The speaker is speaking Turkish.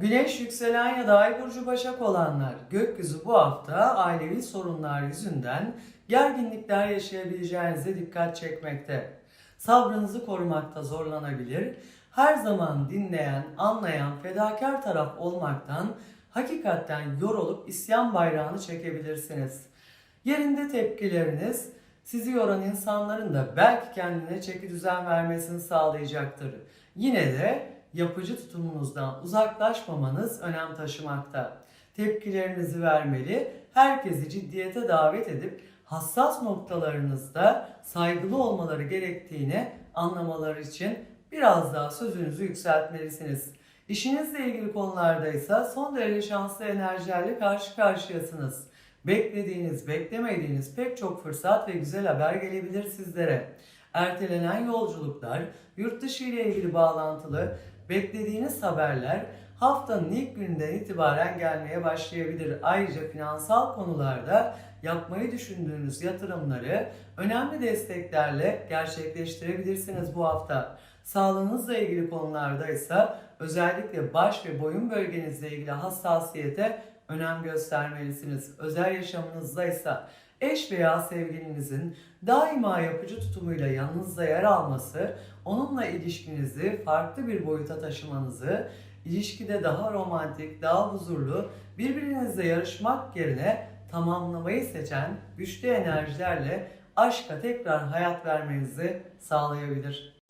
Güneş yükselen ya da ay burcu başak olanlar gökyüzü bu hafta ailevi sorunlar yüzünden gerginlikler yaşayabileceğinize dikkat çekmekte. Sabrınızı korumakta zorlanabilir. Her zaman dinleyen, anlayan, fedakar taraf olmaktan hakikaten yorulup isyan bayrağını çekebilirsiniz. Yerinde tepkileriniz sizi yoran insanların da belki kendine çeki düzen vermesini sağlayacaktır. Yine de yapıcı tutumunuzdan uzaklaşmamanız önem taşımakta. Tepkilerinizi vermeli, herkesi ciddiyete davet edip hassas noktalarınızda saygılı olmaları gerektiğini anlamaları için biraz daha sözünüzü yükseltmelisiniz. İşinizle ilgili konularda ise son derece şanslı enerjilerle karşı karşıyasınız. Beklediğiniz, beklemediğiniz pek çok fırsat ve güzel haber gelebilir sizlere. Ertelenen yolculuklar, yurt dışı ile ilgili bağlantılı beklediğiniz haberler haftanın ilk gününden itibaren gelmeye başlayabilir. Ayrıca finansal konularda yapmayı düşündüğünüz yatırımları önemli desteklerle gerçekleştirebilirsiniz bu hafta. Sağlığınızla ilgili konularda ise özellikle baş ve boyun bölgenizle ilgili hassasiyete önem göstermelisiniz. Özel yaşamınızda ise eş veya sevgilinizin daima yapıcı tutumuyla yanınızda yer alması, onunla ilişkinizi farklı bir boyuta taşımanızı, ilişkide daha romantik, daha huzurlu, birbirinizle yarışmak yerine tamamlamayı seçen güçlü enerjilerle aşka tekrar hayat vermenizi sağlayabilir.